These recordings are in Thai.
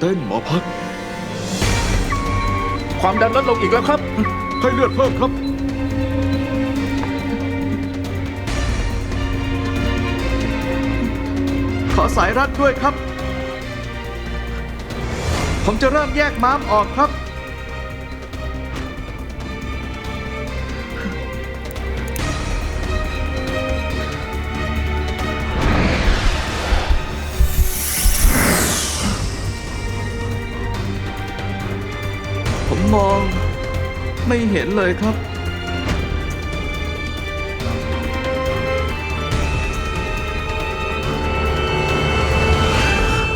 เต้นหมอพัก ความดันลดลงอีกแล้วครับ ให้เลือดเพิ่มครับ ขอสายรัดด้วยครับ ผมจะเริ่มแยกม้ามออกครับ มมอง ไม่เห็นเลยครับ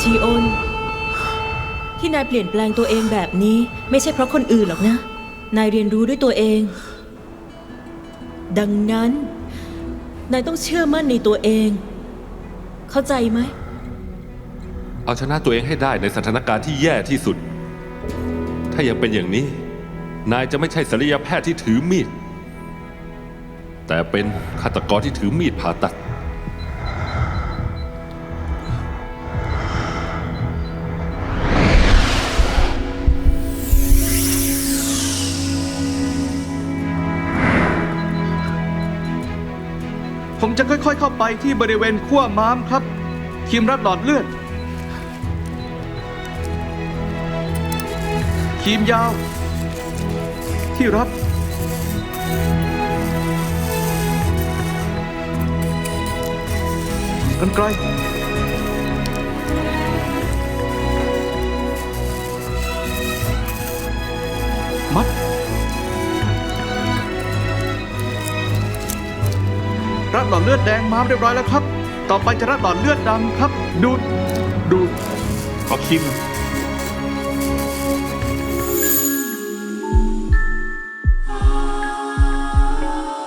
ชีโอน ที่นายเปลี่ยนแปลงตัวเองแบบนี้ ไม่ใช่เพราะคนอื่นหรอกนะ นายเรียนรู้ด้วยตัวเอง ดังนั้น นายต้องเชื่อมั่นในตัวเอง เข้าใจไหม เอาชนะตัวเองให้ได้ในสถานการณ์ที่แย่ที่สุด ถ้ายังเป็นอย่างนี้ นายจะไม่ใช่ศัลยแพทย์ที่ถือมีด แต่เป็นฆาตกรที่ถือมีดผ่าตัด ผมจะค่อยๆเข้าไปที่บริเวณขั้วม้ามครับคีมรัดหลอดเลือด คีมยาว ที่รัดกันไกลมัดรัดหลอดเลือดแดงม้ามเรียบร้อยแล้วครับ ต่อไปจะรัดหลอดเลือดดำครับ ดูดดูดขอคิม